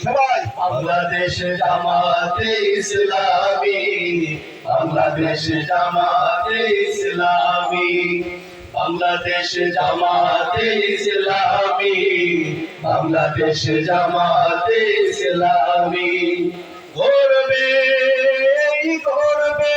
বাংলাদেশ জামাতে ইসলামী বাংলাদেশ জামাতে ইসলামী বাংলাদেশ জামাতে ইসলামী বাংলাদেশ জামাতে ইসলামী। গর্বে গর্বে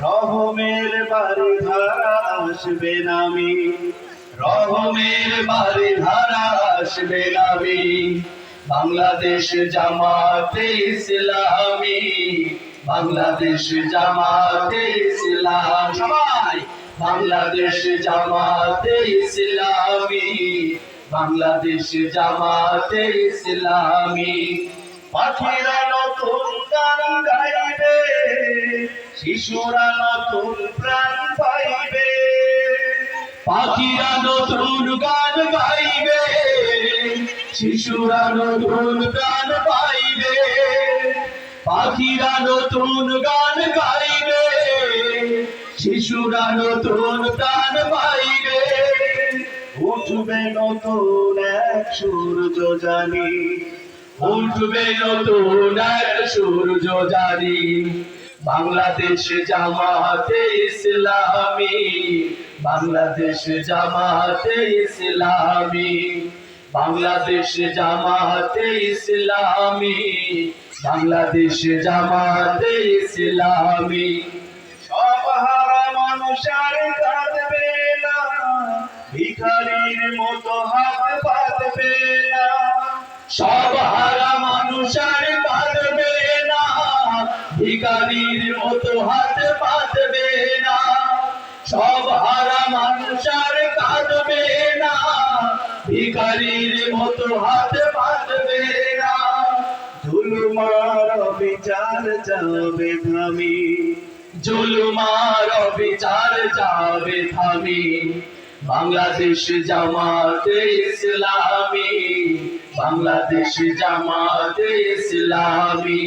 রহমের বাড়ি ধারা আসবে নামি রহমের বাড়ি ধারা আসবে নামি বাংলাদেশ জামাতে ইসলামী, বাংলাদেশ জামাতে ইসলাম। সবাই, বাংলাদেশ জামাতে ইসলামী, বাংলাদেশ জামাতে ইসলামী। পাখিরা নতুন গান গাইবে। শিশুরা নতুন প্রাণ পাইবে। পাখিরা নতুন গান গাইবে। শিশুরা নতুন প্রাণ পাইবে। পাখিরা নতুন গান গাইবে। শিশুরা নতুন প্রাণ পাইবে। উঠবে নতুন এক সূর্য জানি। উঠবে নতুন এক সূর্য জানি। বাংলাদেশ জামাতে ইসলামী, বাংলাদেশ জামাতে ইসলামী, বাংলাদেশ জামাতে ইসলামী, বাংলাদেশ জামাতে ইসলামী। সব হারা মানুষ আর কাঁদবে না, ভিখারির মতো হাত পাতবে না। ভিখারির মতো হাত পাতবে না। সব হারা মানুষ আর কাঁদবে না। ভিখারির মতো হাত পাতবে না। জুলুমার বিচার যাবে থামি। জুলুমার বিচার যাবে থামি। বাংলাদেশ জামাতে ইসলামী। বাংলাদেশ জামাতে ইসলামী।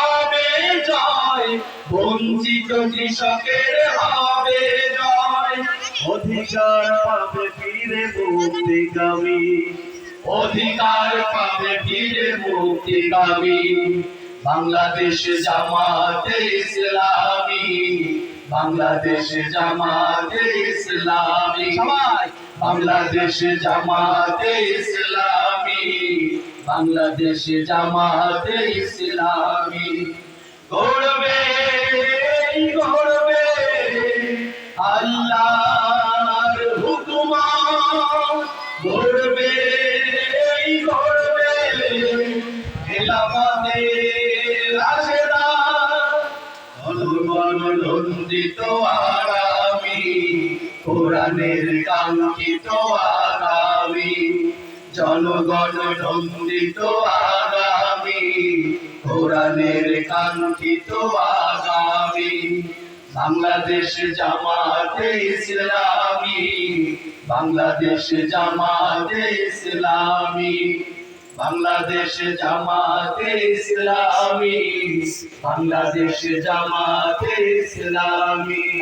কৃষকের হবে জয়। অধিকার পাবে ফিরে মুক্তিকামী। অধিকার পাবে ফিরে বাংলাদেশ জামাতে ইসলামী। বাংলাদেশ জামাতে ইসলামী। সবাই। বাংলাদেশ জামাতে ইসলামী। বাংলাদেশ জামাতে ইসলামী। গড়বে গড়বে আল্লাহর হুকুমা খেলাফতে রাশেদা জনগণ নন্দিত আগামী কোরআনের কাঙ্ক্ষিত আগামী জনগণ নন্দিত আগামী কোরআনের কাঙ্ক্ষিত আগামী। বাংলাদেশ জামাতে ইসলামী। বাংলাদেশ জামাতে ইসলামী। বাংলাদেশ জামাতে ইসলামী। বাংলাদেশ জামাতে ইসলামী।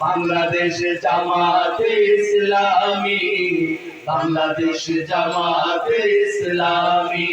বাংলাদেশ জামাতে ইসলামী। বাংলাদেশ জামাতে ইসলামী।